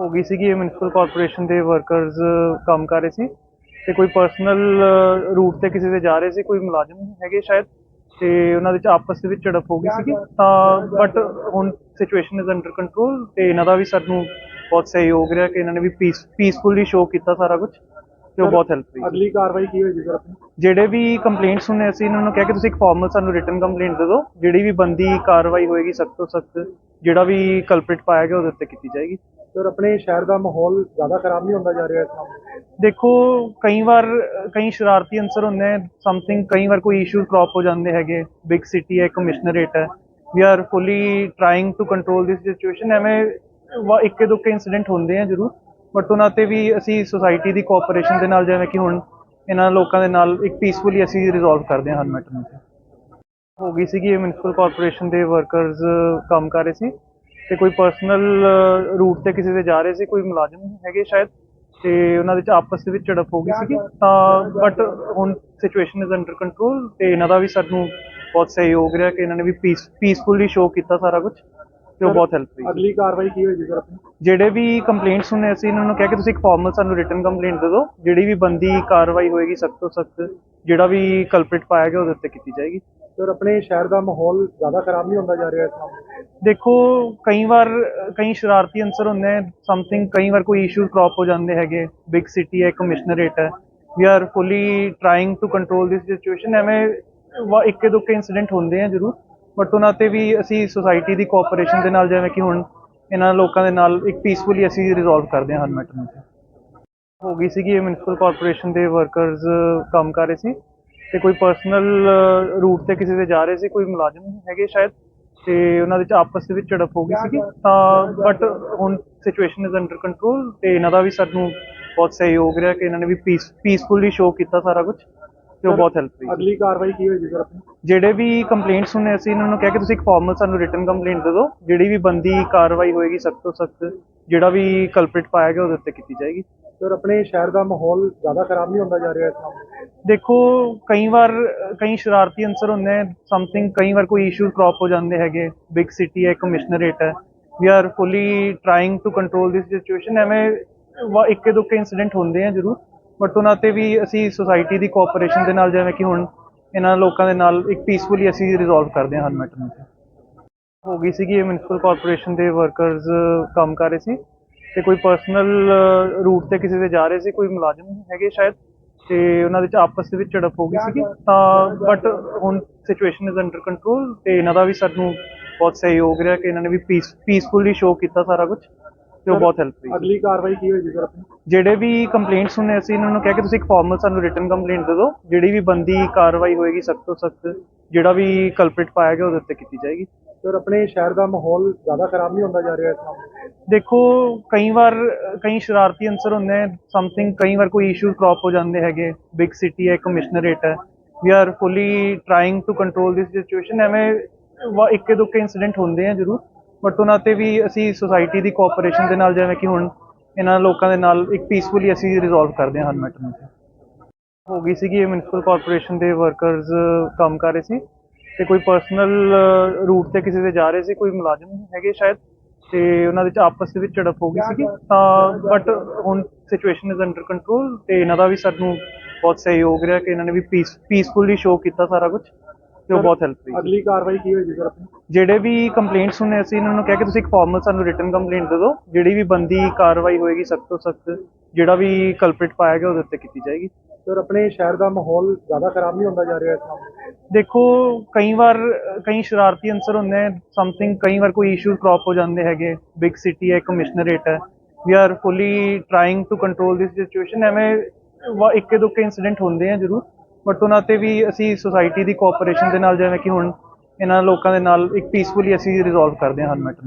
ਹੋ ਗਈ ਸੀਗੀ, ਇਹ ਮਿਊਨਿਸਪਲ ਕਾਰਪੋਰੇਸ਼ਨ ਦੇ ਵਰਕਰਸ ਕੰਮ ਕਰ ਰਹੇ ਸੀ। ਤੇ ਕੋਈ ਪਰਸਨਲ ਰੂਟ ਤੇ ਕਿਸੇ ਦੇ ਜਾ ਰਹੇ ਸੀ, ਕੋਈ ਮੁਲਾਜ਼ਮ ਹੈਗੇ ਸ਼ਾਇਦ। ਤੇ ਉਹਨਾਂ ਦੇ ਚ ਆਪਸ ਦੇ ਵਿੱਚ ਝੜਪ ਹੋ ਗਈ ਸੀਗੀ। ਤਾਂ ਬਟ ਹੁਣ ਸਿਚੁਏਸ਼ਨ ਇਜ਼ ਅੰਡਰ ਕੰਟਰੋਲ ਤੇ ਇਹਨਾਂ ਦਾ ਵੀ ਸਾਨੂੰ ਬਹੁਤ ਸਹਿਯੋਗ ਰਿਹਾ ਕਿ ਇਹਨਾਂ ਨੇ ਵੀ ਪੀਸ ਪੀਸਫੁਲੀ ਸ਼ੋਅ ਕੀਤਾ ਸਾਰਾ ਕੁਝ ਤੇ ਉਹ ਬਹੁਤ ਹੈਲਪ ਰਹੀ ਅਗਲੀ ਕਾਰਵਾਈ ਕੀ ਹੋਏਗੀ ਸਰ ਆਪਣੀ? ਜਿਹੜੇ ਵੀ ਕੰਪਲੇਂਟਸ ਹੁੰਨੇ ਅਸੀਂ ਇਹਨਾਂ ਨੂੰ ਕਿਹਾ ਕਿ ਤੁਸੀਂ ਇੱਕ ਫਾਰਮਲ ਸਾਨੂੰ ਰਿਟਨ ਕੰਪਲੇਂਟ ਦੇ ਦਿਓ। ਜਿਹੜੀ ਵੀ ਬੰਦੀ ਕਾਰਵਾਈ ਹੋਏਗੀ ਸਖਤ ਤੋਂ ਸਖਤ ਜਿਹੜਾ ਵੀ ਕਲਪ੍ਰਿਟ ਪਾਇਆ ਗਿਆ ਉਹਦੇ ਉੱਤੇ ਕੀਤੀ ਜਾਏਗੀ। ਸਰ ਆਪਣੇ ਸ਼ਹਿਰ ਦਾ ਮਾਹੌਲ ਜ਼ਿਆਦਾ ਖਰਾਬ ਨਹੀਂ ਹੁੰਦਾ ਜਾ ਰਿਹਾ ਇਸ ਨਾਲ ਦੇਖੋ ਕਈ ਵਾਰ ਅਹ, ਕਈ ਸ਼ਰਾਰਤੀ ਅੰਸਰ ਹੁੰਦੇ ਨੇ ਸਮਥਿੰਗ ਕਈ ਵਾਰ ਕੋਈ ਇਸ਼ੂ ਕ੍ਰੌਪ ਹੋ ਜਾਂਦੇ ਹੈਗੇ। ਬਿਗ ਸਿਟੀ ਹੈ ਕਮਿਸ਼ਨਰੇਟ ਹੈ। We are fully trying to control this situation ਐਵੇਂ ਵਾ- ਇੱਕੇ ਦੁੱਕੇ ਇਨਸੀਡੈਂਟ ਹੁੰਦੇ ਆ ਜ਼ਰੂਰ। ਬਟ ਉਹਨਾਂ ਤੇ ਵੀ ਅਸੀਂ ਸੁਸਾਇਟੀ ਦੀ ਕੋਆਪਰੇਸ਼ਨ ਦੇ ਨਾਲ, ਜਿਵੇਂ ਕਿ ਹੁਣ ਇਹਨਾਂ ਲੋਕਾਂ ਦੇ ਨਾਲ ਇੱਕ ਪੀਸਫੁਲੀ ਅਸੀਂ ਰਿਜ਼ੋਲਵ ਕਰਦੇ ਹਾਂ ਹਰ ਮੈਟਰ ਨੂੰ। ਹੋ ਗਈ ਸੀਗੀ ਇਹ ਮਿਊਨਿਸਪਲ ਕਾਰਪੋਰੇਸ਼ਨ ਦੇ ਵਰਕਰਸ ਕੰਮ ਕਰ ਰਹੇ ਸੀ। ਤੇ ਕੋਈ ਪਰਸਨਲ ਰੂਟ ਤੇ ਕਿਸੇ ਦੇ ਜਾ ਰਹੇ ਸੀ, ਕੋਈ ਮੁਲਾਜ਼ਮ ਹੈਗੇ ਸ਼ਾਇਦ। ਤੇ ਉਹਨਾਂ ਦੇ ਚ ਆਪਸ ਦੇ ਵਿੱਚ ਝੜਪ ਹੋ ਗਈ ਸੀਗੀ। ਤਾਂ ਬਟ ਹੁਣ ਸਿਚੁਏਸ਼ਨ ਇਜ਼ ਅੰਡਰ ਕੰਟਰੋਲ ਤੇ ਇਹਨਾਂ ਦਾ ਵੀ ਸਾਨੂੰ ਬਹੁਤ ਸਹਿਯੋਗ ਰਿਹਾ ਕਿ ਇਹਨਾਂ ਨੇ ਵੀ ਪੀਸ ਪੀਸਫੁਲੀ ਸ਼ੋ ਕੀਤਾ ਸਾਰਾ ਕੁਝ ਤੇ ਉਹ ਬਹੁਤ ਹੈਲਪ ਰਹੀ ਅਗਲੀ ਕਾਰਵਾਈ ਕੀ ਹੋਏਗੀ ਸਰ ਆਪਣੀ? ਜਿਹੜੇ ਵੀ ਕੰਪਲੇਂਟਸ ਹੁੰਨੇ ਅਸੀਂ ਇਹਨਾਂ ਨੂੰ ਕਿਹਾ ਕਿ ਤੁਸੀਂ ਇੱਕ ਫਾਰਮਲ ਸਾਨੂੰ ਰਿਟਨ ਕੰਪਲੇਂਟ ਦੇ ਦਿਓ। ਜਿਹੜੀ ਵੀ ਬੰਦੀ ਕਾਰਵਾਈ ਹੋਏਗੀ ਸਖਤ ਤੋਂ ਸਖਤ ਜਿਹੜਾ ਵੀ ਕਲਪ੍ਰਿਟ ਪਾਇਆ ਗਿਆ ਉਹਦੇ ਉੱਤੇ ਕੀਤੀ ਜਾਏਗੀ। ਸਰ ਆਪਣੇ ਸ਼ਹਿਰ ਦਾ ਮਾਹੌਲ ਜ਼ਿਆਦਾ ਖਰਾਬ ਨਹੀਂ ਹੁੰਦਾ ਜਾ ਰਿਹਾ ਇਸ ਨਾਲ ਦੇਖੋ ਕਈ ਵਾਰ ਕਈ ਸ਼ਰਾਰਤੀ ਅੰਸਰ ਹੁੰਦੇ ਸਮਥਿੰਗ ਕਈ ਵਾਰ ਕੋਈ ਇਸ਼ੂ ਕ੍ਰੌਪ ਹੋ ਜਾਂਦੇ ਹੈਗੇ। ਬਿਗ ਸਿਟੀ ਹੈ ਕਮਿਸ਼ਨਰੇਟ ਹੈ। We are fully trying to control this situation ਐਵੇਂ ਇੱਕੇ ਦੁੱਕੇ ਇਨਸੀਡੈਂਟ ਹੁੰਦੇ ਆ ਜ਼ਰੂਰ। ਬਟ ਉਹਨਾਂ ਤੇ ਵੀ ਅਸੀਂ ਸੋਸਾਇਟੀ ਦੀ ਕੋਆਪਰੇਸ਼ਨ ਦੇ ਨਾਲ ਜਿਵੇਂ ਕਿ ਹੁਣ ਇਹਨਾਂ ਲੋਕਾਂ ਦੇ ਨਾਲ ਇੱਕ ਪੀਸਫੁਲੀ ਅਸੀਂ ਰਿਜ਼ੋਲਵ ਕਰਦੇ ਹਾਂ ਹਰ ਮੈਟਰ ਨੂੰ। ਹੋ ਗਈ ਸੀਗੀ ਇਹ ਮਿਊਨਿਸਪਲ ਕਾਰਪੋਰੇਸ਼ਨ ਦੇ ਵਰਕਰਸ ਕੰਮ ਕਰ ਰਹੇ ਸੀ ਤੇ ਕੋਈ ਪਰਸਨਲ ਰੂਟ ਤੇ ਕਿਸੇ ਦੇ ਜਾ ਰਹੇ ਸੀ, ਕੋਈ ਮੁਲਾਜ਼ਮ ਹੈਗੇ ਸ਼ਾਇਦ ਤੇ ਉਹਨਾਂ ਦੇ ਆਪਸ ਦੇ ਵਿੱਚ ਝੜਪ ਹੋ ਗਈ ਸੀਗੀ। ਤਾਂ ਬਟ ਹੁਣ ਸਿਚੁਏਸ਼ਨ ਇਜ਼ ਅੰਡਰ ਕੰਟਰੋਲ ਤੇ ਇਹਨਾਂ ਦਾ ਵੀ ਸਾਨੂੰ ਬਹੁਤ ਸਹਿਯੋਗ ਰਿਹਾ ਕਿ ਇਹਨਾਂ ਨੇ ਵੀ ਪੀਸਫੁਲੀ ਸ਼ੋਅ ਕੀਤਾ ਸਾਰਾ ਕੁਝ ਤੇ ਉਹ ਬਹੁਤ ਹੈਲਪ ਰਹੀ ਅਗਲੀ ਕਾਰਵਾਈ ਕੀ ਹੋਏਗੀ ਸਰ ਆਪਣੀ? ਜਿਹੜੇ ਵੀ ਕੰਪਲੇਂਟਸ ਹੁੰਨੇ ਅਸੀਂ ਇਹਨਾਂ ਨੂੰ ਕਿਹਾ ਕਿ ਤੁਸੀਂ ਇੱਕ ਫਾਰਮਲ ਸਾਨੂੰ ਰਿਟਨ ਕੰਪਲੇਂਟ ਦੇ ਦਿਓ। ਜਿਹੜੀ ਵੀ ਬੰਦੀ ਕਾਰਵਾਈ ਹੋਏਗੀ ਸਖਤ ਤੋਂ ਸਖਤ ਜਿਹੜਾ ਵੀ ਕਲਪ੍ਰਿਟ ਪਾਇਆ ਗਿਆ ਉਹਦੇ ਉੱਤੇ ਕੀਤੀ ਜਾਏਗੀ। ਸਰ ਆਪਣੇ ਸ਼ਹਿਰ ਦਾ ਮਾਹੌਲ ਜ਼ਿਆਦਾ ਖਰਾਬ ਨਹੀਂ ਹੁੰਦਾ ਜਾ ਰਿਹਾ ਇਸ ਨਾਲ ਦੇਖੋ ਕਈ ਵਾਰ ਕਈ ਸ਼ਰਾਰਤੀ ਅੰਸਰ ਹੁੰਦੇ ਨੇ ਸਮਥਿੰਗ ਕਈ ਵਾਰ ਕੋਈ ਇਸ਼ੂ ਕ੍ਰੌਪ ਹੋ ਜਾਂਦੇ ਹੈਗੇ। ਬਿਗ ਸਿਟੀ ਹੈ ਕਮਿਸ਼ਨਰੇਟ ਹੈ। We are fully trying to control this situation ਐਵੇਂ ਇੱਕੇ ਦੁੱਕੇ ਇਨਸੀਡੈਂਟ ਹੁੰਦੇ ਆ ਜ਼ਰੂਰ। ਬਟ ਉਹਨਾਂ ਤੇ ਵੀ ਅਸੀਂ ਸੋਸਾਇਟੀ ਦੀ ਕੋਆਪਰੇਸ਼ਨ ਦੇ ਨਾਲ, ਜਿਵੇਂ ਕਿ ਹੁਣ ਇਹਨਾਂ ਲੋਕਾਂ ਦੇ ਨਾਲ ਇੱਕ ਪੀਸਫੁਲੀ ਅਸੀਂ ਰਿਜ਼ੋਲਵ ਕਰਦੇ ਹਾਂ ਹਰ ਮੈਟਰ ਨੂੰ। ਹੋ ਗਈ ਸੀਗੀ ਇਹ ਮਿਊਨਿਸਪਲ ਕਾਰਪੋਰੇਸ਼ਨ ਦੇ ਵਰਕਰਸ ਕੰਮ ਕਰ ਰਹੇ ਸੀ। ਤੇ ਕੋਈ ਪਰਸਨਲ ਰੂਟ ਤੇ ਕਿਸੇ ਦੇ ਜਾ ਰਹੇ ਸੀ, ਕੋਈ ਮੁਲਾਜ਼ਮ ਹੈਗੇ ਸ਼ਾਇਦ। ਤੇ ਉਹਨਾਂ ਦੇ ਚ ਆਪਸ ਦੇ ਵਿੱਚ ਝੜਪ ਹੋ ਗਈ ਸੀਗੀ। ਤਾਂ ਬਟ ਹੁਣ ਸਿਚੁਏਸ਼ਨ ਇਜ਼ ਅੰਡਰ ਕੰਟਰੋਲ ਤੇ ਇਹਨਾਂ ਦਾ ਵੀ ਸਾਨੂੰ ਬਹੁਤ ਸਹਿਯੋਗ ਰਿਹਾ ਕਿ ਇਹਨਾਂ ਨੇ ਵੀ ਪੀਸ ਪੀਸਫੁਲੀ ਸ਼ੋਅ ਕੀਤਾ ਸਾਰਾ ਕੁਝ ਤੇ ਉਹ ਬਹੁਤ ਹੈਲਪ ਰਹੀ ਅਗਲੀ ਕਾਰਵਾਈ ਕੀ ਹੋਏਗੀ ਸਰ ਆਪਣੀ? ਜਿਹੜੇ ਵੀ ਕੰਪਲੇਂਟਸ ਹੁੰਨੇ ਅਸੀਂ ਇਹਨਾਂ ਨੂੰ ਕਿਹਾ ਕਿ ਤੁਸੀਂ ਇੱਕ ਫਾਰਮਲ ਸਾਨੂੰ ਰਿਟਨ ਕੰਪਲੇਂਟ ਦੇ ਦਿਓ। ਜਿਹੜੀ ਵੀ ਬੰਦੀ ਕਾਰਵਾਈ ਹੋਏਗੀ ਸਖਤ ਤੋਂ ਸਖਤ ਜਿਹੜਾ ਵੀ ਕਲਪ੍ਰਿਟ ਪਾਇਆ ਗਿਆ ਉਹਦੇ ਉੱਤੇ ਕੀਤੀ ਜਾਏਗੀ। ਸਰ ਆਪਣੇ ਸ਼ਹਿਰ ਦਾ ਮਾਹੌਲ ਜ਼ਿਆਦਾ ਖਰਾਬ ਨਹੀਂ ਹੁੰਦਾ ਜਾ ਰਿਹਾ ਇਸ ਨਾਲ ਦੇਖੋ ਕਈ ਵਾਰ ਕਈ ਸ਼ਰਾਰਤੀ ਅੰਸਰ ਹੁੰਦੇ ਨੇ ਸਮਥਿੰਗ ਕਈ ਵਾਰ ਕੋਈ ਇਸ਼ੂ ਕ੍ਰੌਪ ਹੋ ਜਾਂਦੇ ਹੈਗੇ। ਬਿਗ ਸਿਟੀ ਹੈ ਕਮਿਸ਼ਨਰੇਟ ਹੈ। We are fully trying to control this situation ਐਵੇਂ ਇੱਕੇ ਦੁੱਕੇ ਇਨਸੀਡੈਂਟ ਹੁੰਦੇ ਆ ਜ਼ਰੂਰ। ਬਟ ਉਹਨਾਂ ਤੇ ਵੀ ਅਸੀਂ ਸੁਸਾਇਟੀ ਦੀ ਕੋਆਪਰੇਸ਼ਨ ਦੇ ਨਾਲ ਜਿਵੇਂ ਕਿ ਹੁਣ ਇਹਨਾਂ ਲੋਕਾਂ ਦੇ ਨਾਲ ਇੱਕ ਪੀਸਫੁਲੀ ਅਸੀਂ ਰਿਜ਼ੋਲਵ ਕਰਦੇ ਹਾਂ ਹਰ ਮੈਟਰ ਨੂੰ। ਹੋ ਗਈ ਸੀਗੀ ਇਹ ਮਿਊਨਿਸਪਲ ਕਾਰਪੋਰੇਸ਼ਨ ਦੇ ਵਰਕਰਸ ਕੰਮ ਕਰ ਰਹੇ ਸੀ ਤੇ ਕੋਈ ਪਰਸਨਲ ਰੂਟ ਤੇ ਕਿਸੇ ਦੇ ਜਾ ਰਹੇ ਸੀ, ਕੋਈ ਮੁਲਾਜ਼ਮ ਹੈਗੇ ਸ਼ਾਇਦ ਤੇ ਉਹਨਾਂ ਦੇ ਆਪਸ ਦੇ ਵਿੱਚ ਝੜਪ ਹੋ ਗਈ ਸੀਗੀ। ਤਾਂ ਬਟ ਹੁਣ ਸਿਚੁਏਸ਼ਨ ਇਜ਼ ਅੰਡਰ ਕੰਟਰੋਲ ਤੇ ਇਹਨਾਂ ਦਾ ਵੀ ਸਾਨੂੰ ਬਹੁਤ ਸਹਿਯੋਗ ਰਿਹਾ ਕਿ ਇਹਨਾਂ ਨੇ ਵੀ ਪੀਸ ਪੀਸਫੁਲੀ ਸ਼ੋ ਕੀਤਾ ਸਾਰਾ ਕੁਝ ਤੇ ਉਹ ਬਹੁਤ ਹੈਲਪ ਰਹੀ ਅਗਲੀ ਕਾਰਵਾਈ ਕੀ ਹੋਏਗੀ ਸਰ ਆਪਣੀ? ਜਿਹੜੇ ਵੀ ਕੰਪਲੇਂਟਸ ਹੁੰਨੇ ਅਸੀਂ ਇਹਨਾਂ ਨੂੰ ਕਿਹਾ ਕਿ ਤੁਸੀਂ ਇੱਕ ਫਾਰਮਲ ਸਾਨੂੰ ਰਿਟਨ ਕੰਪਲੇਂਟ ਦੇ ਦਿਓ। ਜਿਹੜੀ ਵੀ ਬੰਦੀ ਕਾਰਵਾਈ ਹੋਏਗੀ ਸਖਤ ਤੋਂ ਸਖਤ ਜਿਹੜਾ ਵੀ ਕਲਪ੍ਰਿਟ ਪਾਇਆ ਗਿਆ ਉਹਦੇ ਉੱਤੇ ਕੀਤੀ ਜਾਏਗੀ। ਸਰ ਆਪਣੇ ਸ਼ਹਿਰ ਦਾ ਮਾਹੌਲ ਜ਼ਿਆਦਾ ਖਰਾਬ ਨਹੀਂ ਹੁੰਦਾ ਜਾ ਰਿਹਾ ਇਸ ਨਾਲ ਦੇਖੋ ਕਈ ਵਾਰ ਕਈ ਸ਼ਰਾਰਤੀ ਅੰਸਰ ਹੁੰਦੇ ਨੇ ਸਮਥਿੰਗ ਕਈ ਵਾਰ ਕੋਈ ਇਸ਼ੂ ਕ੍ਰੌਪ ਹੋ ਜਾਂਦੇ ਹੈਗੇ। ਬਿਗ ਸਿਟੀ ਹੈ ਕਮਿਸ਼ਨਰੇਟ ਹੈ। We are fully trying to control this situation ਐਵੇਂ ਇੱਕੇ ਦੁੱਕੇ ਇਨਸੀਡੈਂਟ ਹੁੰਦੇ ਆ ਜ਼ਰੂਰ। ਬਟ ਉਹਨਾਂ ਤੇ ਵੀ ਅਸੀਂ ਸੁਸਾਇਟੀ ਦੀ ਕੋਆਪਰੇਸ਼ਨ ਦੇ ਨਾਲ, ਜਿਵੇਂ ਕਿ ਹੁਣ ਇਹਨਾਂ ਲੋਕਾਂ ਦੇ ਨਾਲ ਇੱਕ ਪੀਸਫੁਲੀ ਅਸੀਂ ਰਿਜ਼ੋਲਵ ਕਰਦੇ ਹਾਂ ਹਰ ਮੈਟਰ